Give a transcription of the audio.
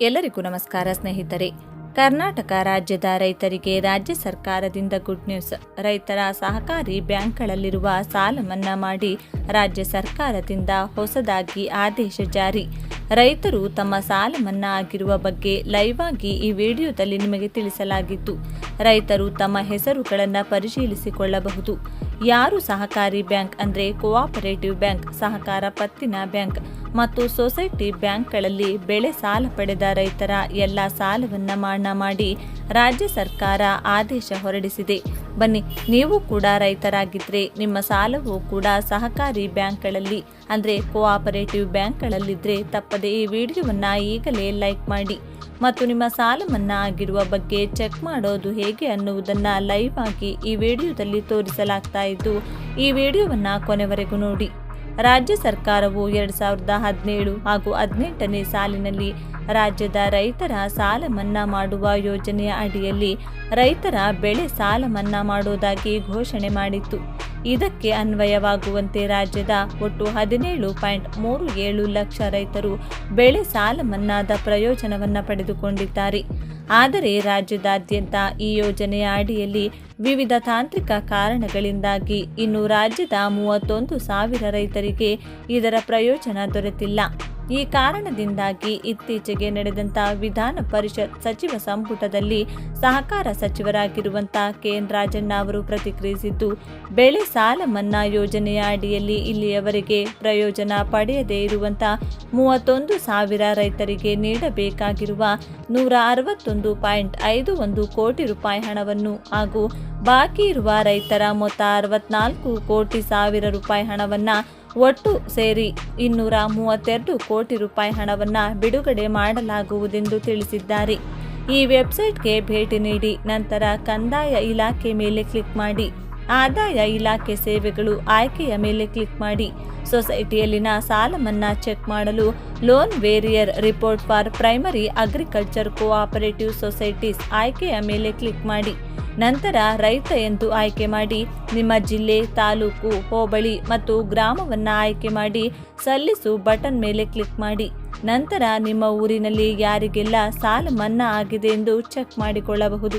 ಎಲ್ಲರಿಗೂ ನಮಸ್ಕಾರ ಸ್ನೇಹಿತರೆ. ಕರ್ನಾಟಕ ರಾಜ್ಯದ ರೈತರಿಗೆ ರಾಜ್ಯ ಸರ್ಕಾರದಿಂದ ಗುಡ್ ನ್ಯೂಸ್ ರೈತರ ಸಹಕಾರಿ ಬ್ಯಾಂಕ್ಗಳಲ್ಲಿರುವ ಸಾಲ ಮನ್ನಾ ಮಾಡಿ ರಾಜ್ಯ ಸರ್ಕಾರದಿಂದ ಹೊಸದಾಗಿ ಆದೇಶ ಜಾರಿ. ರೈತರು ತಮ್ಮ ಸಾಲ ಮನ್ನಾ ಆಗಿರುವ ಬಗ್ಗೆ ಲೈವ್ ಆಗಿ ಈ ವಿಡಿಯೋದಲ್ಲಿ ನಿಮಗೆ ತಿಳಿಸಲಾಗಿತ್ತು. ರೈತರು ತಮ್ಮ ಹೆಸರುಗಳನ್ನು ಪರಿಶೀಲಿಸಿಕೊಳ್ಳಬಹುದು. ಯಾರು ಸಹಕಾರಿ ಬ್ಯಾಂಕ್ ಅಂದರೆ ಕೋಆಪರೇಟಿವ್ ಬ್ಯಾಂಕ್ ಸಹಕಾರ ಪತ್ತಿನ ಬ್ಯಾಂಕ್ ಮತ್ತು ಸೊಸೈಟಿ ಬ್ಯಾಂಕ್ಗಳಲ್ಲಿ ಬೆಳೆ ಸಾಲ ಪಡೆದ ರೈತರ ಎಲ್ಲ ಸಾಲವನ್ನ ಮನ್ನಾ ಮಾಡಿ ರಾಜ್ಯ ಸರ್ಕಾರ ಆದೇಶ ಹೊರಡಿಸಿದೆ. ಬನ್ನಿ, ನೀವು ಕೂಡ ರೈತರಾಗಿದ್ದರೆ ನಿಮ್ಮ ಸಾಲವು ಕೂಡ ಸಹಕಾರಿ ಬ್ಯಾಂಕ್ಗಳಲ್ಲಿ, ಅಂದರೆ ಕೋಆಪರೇಟಿವ್ ಬ್ಯಾಂಕ್ಗಳಲ್ಲಿದ್ದರೆ ತಪ್ಪದೆ ಈ ವಿಡಿಯೋವನ್ನು ಈಗಲೇ ಲೈಕ್ ಮಾಡಿ. ಮತ್ತು ನಿಮ್ಮ ಸಾಲ ಮನ್ನಾ ಆಗಿರುವ ಬಗ್ಗೆ ಚೆಕ್ ಮಾಡೋದು ಹೇಗೆ ಅನ್ನುವುದನ್ನು ಲೈವ್ ಆಗಿ ಈ ವಿಡಿಯೋದಲ್ಲಿ ತೋರಿಸಲಾಗ್ತಾ ಇದ್ದು, ಈ ವಿಡಿಯೋವನ್ನು ಕೊನೆವರೆಗೂ ನೋಡಿ. ರಾಜ್ಯ ಸರ್ಕಾರವು ಎರಡು ಸಾವಿರದ ಹದಿನೇಳು ಹಾಗೂ ಹದಿನೆಂಟನೇ ಸಾಲಿನಲ್ಲಿ ರಾಜ್ಯದ ರೈತರ ಸಾಲ ಮನ್ನಾ ಮಾಡುವ ಯೋಜನೆಯ ಅಡಿಯಲ್ಲಿ ರೈತರ ಬೆಳೆ ಸಾಲ ಮನ್ನಾ ಮಾಡುವುದಾಗಿ ಘೋಷಣೆ ಮಾಡಿತ್ತು. ಇದಕ್ಕೆ ಅನ್ವಯವಾಗುವಂತೆ ರಾಜ್ಯದ ಒಟ್ಟು ಹದಿನೇಳು ಪಾಯಿಂಟ್ ಮೂರು ಏಳು ಲಕ್ಷ ರೈತರು ಬೆಳೆ ಸಾಲ ಮನ್ನಾದ ಪ್ರಯೋಜನವನ್ನು ಪಡೆದುಕೊಂಡಿದ್ದಾರೆ. ಆದರೆ ರಾಜ್ಯದಾದ್ಯಂತ ಈ ಯೋಜನೆಯ ಅಡಿಯಲ್ಲಿ ವಿವಿಧ ತಾಂತ್ರಿಕ ಕಾರಣಗಳಿಂದಾಗಿ ಇನ್ನು ರಾಜ್ಯದ ಮೂವತ್ತೊಂದು ಸಾವಿರ ರೈತರಿಗೆ ಇದರ ಪ್ರಯೋಜನ ದೊರೆತಿಲ್ಲ. ಈ ಕಾರಣದಿಂದಾಗಿ ಇತ್ತೀಚೆಗೆ ನಡೆದಂತ ವಿಧಾನ ಪರಿಷತ್ ಸಚಿವ ಸಂಪುಟದಲ್ಲಿ ಸಹಕಾರ ಸಚಿವರಾಗಿರುವಂತ ಕೆಎನ್ ರಾಜಣ್ಣ ಅವರು ಪ್ರತಿಕ್ರಿಯಿಸಿದ್ದು, ಬೆಳೆ ಸಾಲ ಮನ್ನಾ ಯೋಜನೆಯ ಅಡಿಯಲ್ಲಿ ಇಲ್ಲಿಯವರೆಗೆ ಪ್ರಯೋಜನ ಪಡೆಯದೇ ಇರುವಂತ ಮೂವತ್ತೊಂದು ಸಾವಿರ ರೈತರಿಗೆ ನೀಡಬೇಕಾಗಿರುವ ನೂರ ಅರವತ್ತೊಂದು ಪಾಯಿಂಟ್ ಐದು ಒಂದು ಕೋಟಿ ರೂಪಾಯಿ ಹಣವನ್ನು ಹಾಗೂ ಬಾಕಿ ಇರುವ ರೈತರ ಮೊತ್ತ ಅರವತ್ನಾಲ್ಕು ಕೋಟಿ ಸಾವಿರ ರೂಪಾಯಿ ಹಣವನ್ನು ಒಟ್ಟು ಸೇರಿ ಇನ್ನೂರ ಮೂವತ್ತೆರಡು ಕೋಟಿ ರೂಪಾಯಿ ಹಣವನ್ನು ಬಿಡುಗಡೆ ಮಾಡಲಾಗುವುದೆಂದು ತಿಳಿಸಿದ್ದಾರೆ. ಈ ವೆಬ್ಸೈಟ್ಗೆ ಭೇಟಿ ನೀಡಿ ನಂತರ ಕಂದಾಯ ಇಲಾಖೆ ಮೇಲೆ ಕ್ಲಿಕ್ ಮಾಡಿ, ಆದಾಯ ಇಲಾಖೆ ಸೇವೆಗಳು ಆಯ್ಕೆಯ ಮೇಲೆ ಕ್ಲಿಕ್ ಮಾಡಿ, ಸೊಸೈಟಿಯಲ್ಲಿನ ಸಾಲ ಮನ್ನಾ ಚೆಕ್ ಮಾಡಲು loan waiver report for primary agriculture cooperative societies ಆಯ್ಕೆಯ ಮೇಲೆ ಕ್ಲಿಕ್ ಮಾಡಿ. ನಂತರ ರೈತ ಎಂದು ಆಯ್ಕೆ ಮಾಡಿ ನಿಮ್ಮ ಜಿಲ್ಲೆ, ತಾಲೂಕು, ಹೋಬಳಿ ಮತ್ತು ಗ್ರಾಮವನ್ನು ಆಯ್ಕೆ ಮಾಡಿ ಸಲ್ಲಿಸು ಬಟನ್ ಮೇಲೆ ಕ್ಲಿಕ್ ಮಾಡಿ. ನಂತರ ನಿಮ್ಮ ಊರಿನಲ್ಲಿ ಯಾರಿಗೆಲ್ಲ ಸಾಲ ಮನ್ನಾ ಆಗಿದೆ ಎಂದು ಚೆಕ್ ಮಾಡಿಕೊಳ್ಳಬಹುದು.